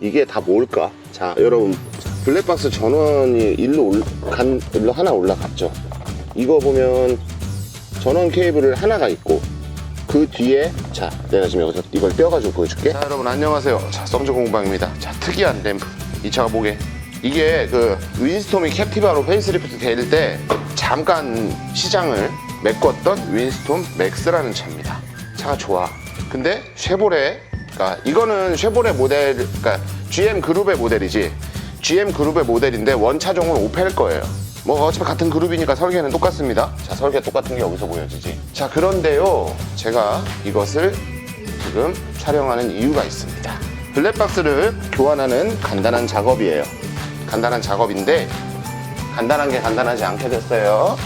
이게 다 뭘까? 자, 여러분 블랙박스 전원이 일로 올, 간 일로 하나 올라갔죠. 이거 보면 전원 케이블을 하나가 있고 그 뒤에 자 내가 지금 여기서 이걸 떼어가지고 보여줄게. 자, 여러분 안녕하세요. 자, 썸즈 공방입니다. 자, 특이한 램프 이 차가 뭐게? 이게 그 윈스톰이 캡티바로 페이스리프트 될 때 잠깐 시장을 메꿨던 윈스톰 맥스라는 차입니다. 차가 좋아. 근데 쉐보레, 그러니까 이거는 쉐보레 모델, 그러니까 GM 그룹의 모델이지. GM 그룹의 모델인데 원차종은 오페일 거예요. 뭐 어차피 같은 그룹이니까 설계는 똑같습니다. 자 설계 똑같은 게 여기서 보여지지. 자 그런데요, 제가 이것을 지금 촬영하는 이유가 있습니다. 블랙박스를 교환하는 간단한 작업이에요. 간단한 작업인데 간단한 게 간단하지 않게 됐어요.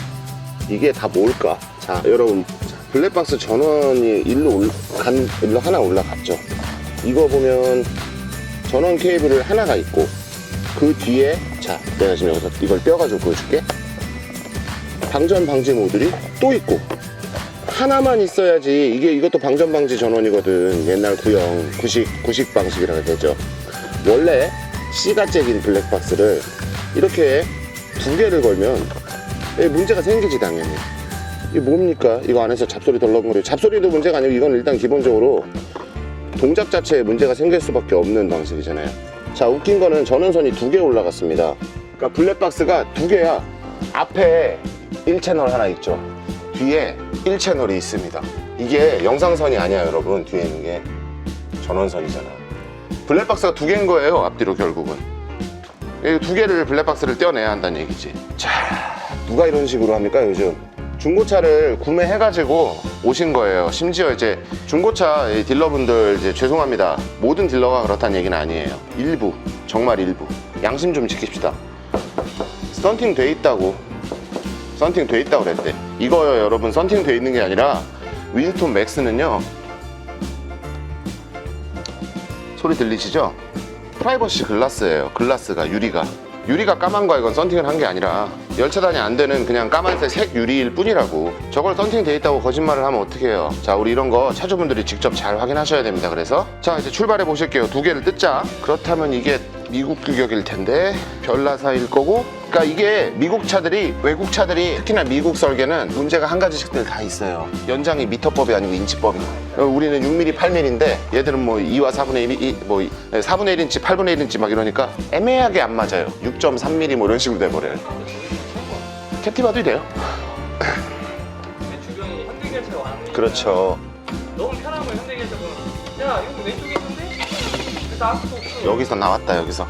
이게 다 뭘까? 자, 여러분. 자, 블랙박스 전원이 일로 올, 간, 일로 하나 올라갔죠. 이거 보면 전원 케이블을 하나가 있고 그 뒤에 자, 내가 지금 여기서 이걸 떼어가지고 보여줄게. 방전 방지 모듈이 또 있고 하나만 있어야지 이게 이것도 방전 방지 전원이거든. 옛날 구형 구식 구식 방식이라고 되죠. 원래 C가 잭인 블랙박스를 이렇게 두 개를 걸면 예, 문제가 생기지 당연히. 이게 뭡니까? 이거 안에서 잡소리 덜렁거려. 잡소리도 문제가 아니고 이건 일단 기본적으로 동작 자체에 문제가 생길 수밖에 없는 방식이잖아요. 자, 웃긴 거는 전원선이 두 개 올라갔습니다. 그러니까 블랙박스가 두 개야. 앞에 1채널 하나 있죠. 뒤에 1채널이 있습니다. 이게 영상선이 아니야, 여러분. 뒤에 있는 게 전원선이잖아. 블랙박스가 두 개인 거예요, 앞뒤로 결국은. 이두 개를 블랙박스를 떼어내야 한다는 얘기지. 자, 누가 이런 식으로 합니까, 요즘? 중고차를 구매해가지고 오신 거예요. 심지어 이제 중고차 이 딜러분들 이제 죄송합니다. 모든 딜러가 그렇다는 얘기는 아니에요. 일부, 정말 일부. 양심 좀 지킵시다. 썬팅 돼 있다고. 썬팅 돼 있다고 그랬대. 이거요, 여러분. 썬팅 돼 있는 게 아니라 윈스톤 맥스는요. 소리 들리시죠? 프라이버시 글라스예요. 글라스가 유리가. 유리가 까만 거야 이건 썬팅을 한 게 아니라 열차단이 안 되는 그냥 까만색 색 유리일 뿐이라고. 저걸 썬팅 돼 있다고 거짓말을 하면 어떻게 해요? 자 우리 이런 거 차주분들이 직접 잘 확인하셔야 됩니다. 그래서 자 이제 출발해 보실게요. 두 개를 뜯자. 그렇다면 이게 미국 규격일 텐데 별나사일 거고 그러니까 이게 미국 차들이 외국 차들이 특히나 미국 설계는 문제가 한 가지씩들 다 있어요. 연장이 미터법이 아니고 인치법이야 어, 우리는 6mm 8mm인데 얘들은 뭐 2와 4분의 1, 이- 뭐 4분의 1인치 8분의 1인치 막 이러니까 애매하게 안 맞아요. 6.3mm 뭐 이런 식으로 돼버려요. 캡티바도 돼요. 주변이 현대기아차가 그렇죠. 너무 편한 거야 현대기아차가. 야 이거 왼쪽에 있는데? 그래서 아무도 없어 여기서 나왔다 여기서.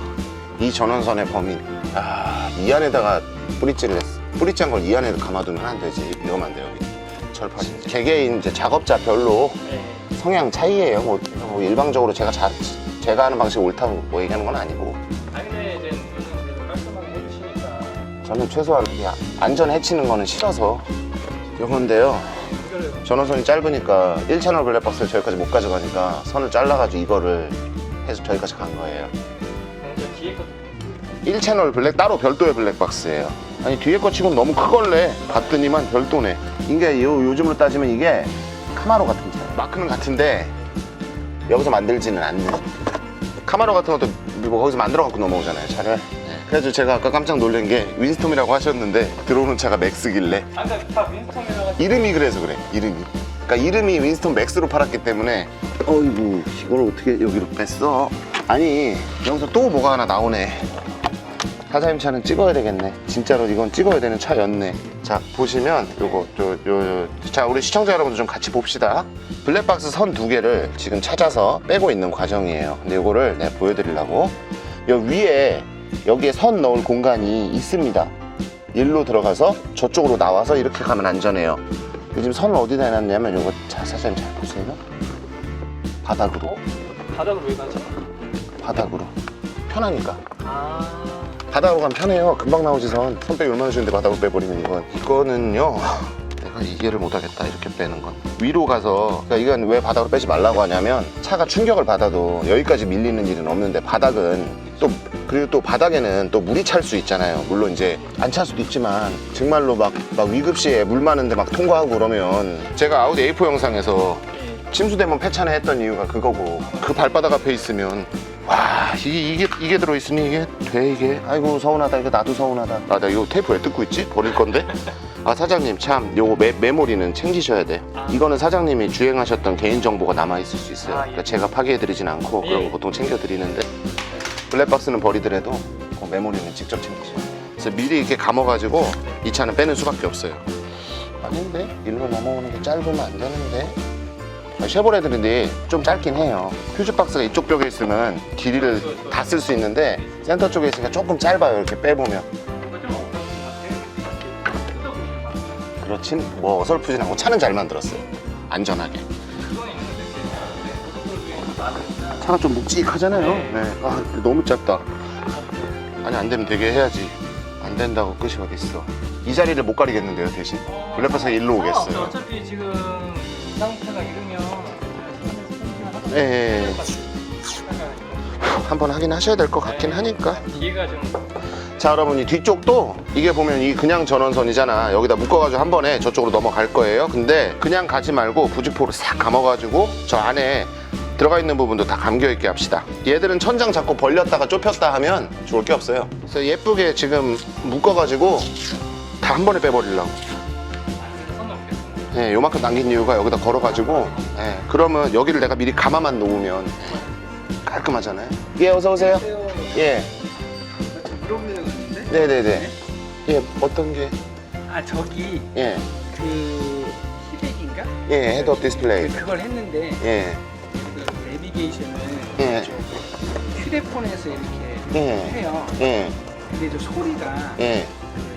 이 전원선의 범인 아 이 안에다가 뿌리찌를 했어. 뿌리찌 한 걸 이 안에 감아두면 안 되지. 위험한데 여기. 철판 개개인 이제 작업자 별로 네. 성향 차이예요. 뭐, 뭐 일방적으로 제가 자, 제가 하는 방식이 옳다고 뭐 얘기하는 건 아니고. 아니 근데 이제 요즘 그래도 깔끔하게 해주시니까. 저는 최소한 이 안전 해치는 거는 싫어서 이거를 전원선이 짧으니까 1채널 블랙박스를 저기까지 못 가져가니까 선을 잘라가지고 이거를 해서 저기까지 간 거예요. 먼저 뒤에 거 1채널 블랙 따로 별도의 블랙박스예요. 아니 뒤에 거 치고는 너무 크걸래 봤더니만 별도네. 이게 요, 요즘으로 따지면 이게 카마로 같은 차예요. 마크는 같은데 여기서 만들지는 않는 카마로 같은 것도 뭐 거기서 만들어 갖고 넘어오잖아요 차를. 그래서 제가 아까 깜짝 놀란 게 윈스톰이라고 하셨는데 들어오는 차가 맥스길래. 아까 다 윈스턴이라가 이름이 그래서 그래 이름이. 그러니까 이름이 윈스톤 맥스로 팔았기 때문에 어이구 이걸 어떻게 여기로 뺐어? 아니 여기서 또 뭐가 하나 나오네 사장님 차는 찍어야 되겠네 진짜로 이건 찍어야 되는 차였네 자 보시면 요거 요, 요, 요. 자 우리 시청자 여러분들 좀 같이 봅시다 블랙박스 선 두 개를 지금 찾아서 빼고 있는 과정이에요 근데 요거를 내가 보여드리려고 요 위에 여기에 선 넣을 공간이 있습니다 일로 들어가서 저쪽으로 나와서 이렇게 가면 안전해요. 요즘 선을 어디다 해놨냐면 요거 자 사장님 잘 보세요. 바닥으로 어? 바닥으로 왜 가지? 바닥으로 편하니까 아 바닥으로 가면 편해요. 금방 나오지 선. 선 빼기 얼마나 쉬운데 바닥으로 빼버리면 이건 이거는요. 내가 이해를 못하겠다 이렇게 빼는 건 위로 가서 그러니까 이건 왜 바닥으로 빼지 말라고 하냐면 차가 충격을 받아도 여기까지 밀리는 일은 없는데 바닥은 또 그리고 또 바닥에는 또 물이 찰 수 있잖아요 물론 이제 안 찰 수도 있지만 정말로 막, 막 위급시에 물 많은데 막 통과하고 그러면 제가 아우디 A4 영상에서 침수되면 폐차네 했던 이유가 그거고 그 발바닥 앞에 있으면 와 이게 이게 이게 들어있으니 이게 돼 이게? 아이고 서운하다. 이거 나도 서운하다. 아 나 이거 테이프 왜 뜯고 있지? 버릴 건데? 아 사장님 참 요거 메, 메모리는 챙기셔야 돼요 아. 이거는 사장님이 주행하셨던 개인 정보가 남아 있을 수 있어요. 아, 예. 그러니까 제가 파괴해드리진 않고 예. 그런 거 보통 챙겨드리는데. 블랙박스는 버리더라도 그 메모리는 직접 챙기셔야 돼요. 그래서 미리 이렇게 감아가지고 이 차는 빼는 수밖에 없어요. 아닌데? 일로 넘어오는 게 짧으면 안 되는데? 아, 쉐보레들인데 좀 짧긴 해요. 퓨즈 박스가 이쪽 벽에 있으면 길이를 다 쓸 수 있는데 센터 쪽에 있으니까 조금 짧아요 이렇게 빼보면. 그렇진 뭐 어설프진 않고 차는 잘 만들었어요. 안전하게. 네, 차가 좀 묵직하잖아요. 네. 아 근데 너무 짧다. 아니 안 되면 되게 해야지. 안 된다고 끝이 어딨어. 이 자리를 못 가리겠는데요 대신. 블랙박스가 일로. 오겠어요. 어차피 지금 이 상태가 이러면 예, 예, 예. 한번 하긴 하셔야 될 것 같긴 하니까. 뒤가 좀 자 여러분 이 뒤쪽도 이게 보면 이 그냥 전원선이잖아. 여기다 묶어가지고 한 번에 저쪽으로 넘어갈 거예요. 근데 그냥 가지 말고 부직포를 싹 감아가지고 저 안에 들어가 있는 부분도 다 감겨 있게 합시다. 얘들은 천장 자꾸 벌렸다가 좁혔다 하면 좋을 게 없어요. 그래서 예쁘게 지금 묶어가지고 다 한 번에 빼버리려고. 상관없겠습니다. 예, 요만큼 남긴 이유가 여기다 걸어가지고 예, 그러면 여기를 내가 미리 감아만 놓으면 깔끔하잖아요 예 어서 오세요 예 물어보는 거 있는데? 네네네 예 어떤 게 아 저기 예. 그 히백인가? 예, 헤드업 디스플레이. 그걸 했는데 예, 그 내비게이션을 예. 저 휴대폰에서 이렇게 예, 해요. 예, 근데 저 소리가 예.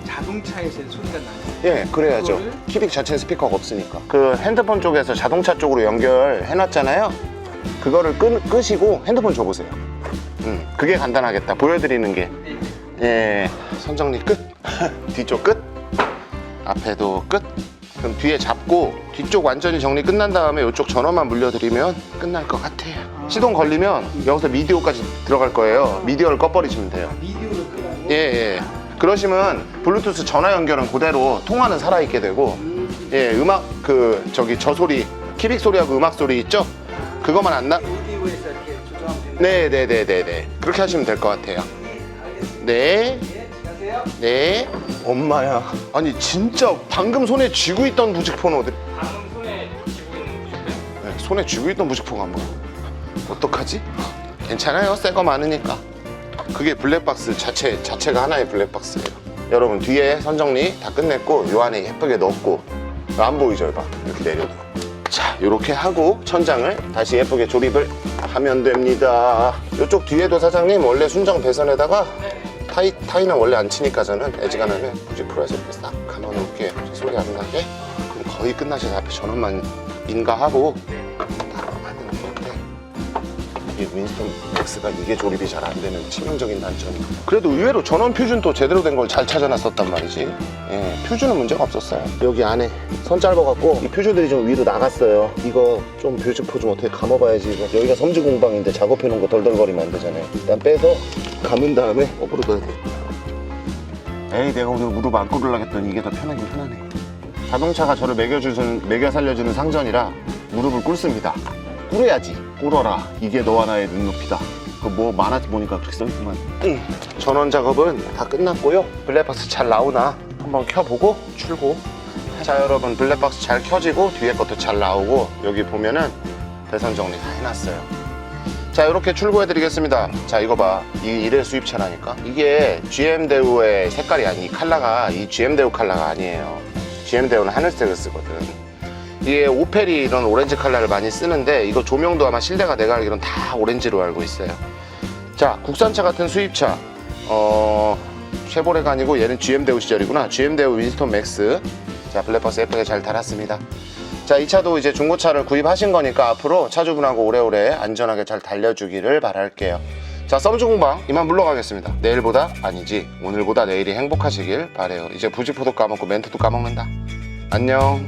그 자동차에서 소리가 나요. 예, 그래야죠. 그거를? 키빅 자체는 스피커가 없으니까. 그 핸드폰 쪽에서 자동차 쪽으로 연결해놨잖아요. 그거를 끄, 끄시고 핸드폰 줘보세요. 음, 그게 간단하겠다. 보여드리는 게. 네. 예, 선정리 끝. 뒤쪽 끝. 앞에도 끝. 그럼 뒤에 잡고 뒤쪽 완전히 정리 끝난 다음에 이쪽 전원만 물려드리면 끝날 것 같아요. 시동 걸리면 여기서 미디어까지 들어갈 거예요. 미디어를 꺼버리시면 돼요. 미디어를 끄라고. 예, 예. 그러시면 블루투스 전화 연결은 그대로 통화는 살아있게 되고, 예, 음악, 그, 저기, 저 소리, 키빅 소리하고 음악 소리 있죠? 그것만 안 나, 오디오에서 이렇게 조정하면 되는 네, 네, 네, 네, 네. 그렇게 하시면 될 것 같아요. 알겠습니다. 네. 엄마야. 아니, 진짜 방금 손에 쥐고 있던 무직포는 어디, 방금 손에 쥐고 있는 무식대 네, 손에 쥐고 있던 무직포가 뭐, 어떡하지? 괜찮아요. 새 거 많으니까. 그게 블랙박스 자체, 자체가 하나의 블랙박스예요. 여러분, 뒤에 선정리 다 끝냈고, 요 안에 예쁘게 넣었고, 안 보이죠, 봐. 이렇게 내려도. 자, 이렇게 하고, 천장을 다시 예쁘게 조립을 하면 됩니다. 이쪽 뒤에도 사장님, 원래 순정 배선에다가 타이, 타이는 원래 안 치니까 저는 애지간하면 굳이 프로에서 이렇게 싹 감아놓을게요. 저 소리 안 나게. 그럼 거의 끝나셔서 앞에 전원만 인가하고, 이 윈스턴 맥스가 이게 조립이 잘 안 되는 치명적인 단점이. 그래도 의외로 전원 퓨즈는 또 제대로 된 걸 잘 찾아놨었단 말이지. 예, 퓨즈는 문제가 없었어요. 여기 안에 선 짧아갖고 이 퓨즈들이 좀 위로 나갔어요. 이거 좀 퓨즈포 좀 어떻게 감아봐야지 이거. 여기가 섬지 공방인데 작업해놓은 거 덜덜거리면 안 되잖아요. 일단 빼서 감은 다음에 거꾸로 넣어야 돼. 에이 내가 오늘 무릎 안 꿇으려고 했더니 이게 더 편하긴 편하네. 자동차가 저를 먹여주는, 먹여 살려주는 상전이라 무릎을 꿇습니다. 꿇어야지. 꿇어라. 이게 너와 나의 눈높이다. 그뭐 만화지 보니까 그렇게 써있구만. 전원 작업은 다 끝났고요. 블랙박스 잘 나오나 한번 켜보고 출고. 자 여러분 블랙박스 잘 켜지고 뒤에 것도 잘 나오고 여기 보면은 배선 정리 다 해놨어요. 자 이렇게 출고해 드리겠습니다 자 이거 봐이 이래 수입차라니까 이게 GM 대우의 색깔이 아니 이 컬러가 이 GM 대우 컬러가 아니에요 GM 대우는 하늘색을 쓰거든 이게 오펠이 이런 오렌지 컬러를 많이 쓰는데 이거 조명도 아마 실내가 내가 알기로는 다 오렌지로 알고 있어요 자 국산차 같은 수입차 어 쉐보레가 아니고 얘는 GM 대우 시절이구나 GM 대우 윈스톤 맥스 자 블랙박스 예쁘게 잘 달았습니다 자, 이 차도 이제 중고차를 구입하신 거니까 앞으로 차주분하고 오래오래 안전하게 잘 달려주기를 바랄게요. 자, 썸주 공방 이만 물러가겠습니다. 내일보다 아니지 오늘보다 내일이 행복하시길 바래요. 이제 부지포도 까먹고 멘트도 까먹는다. 안녕.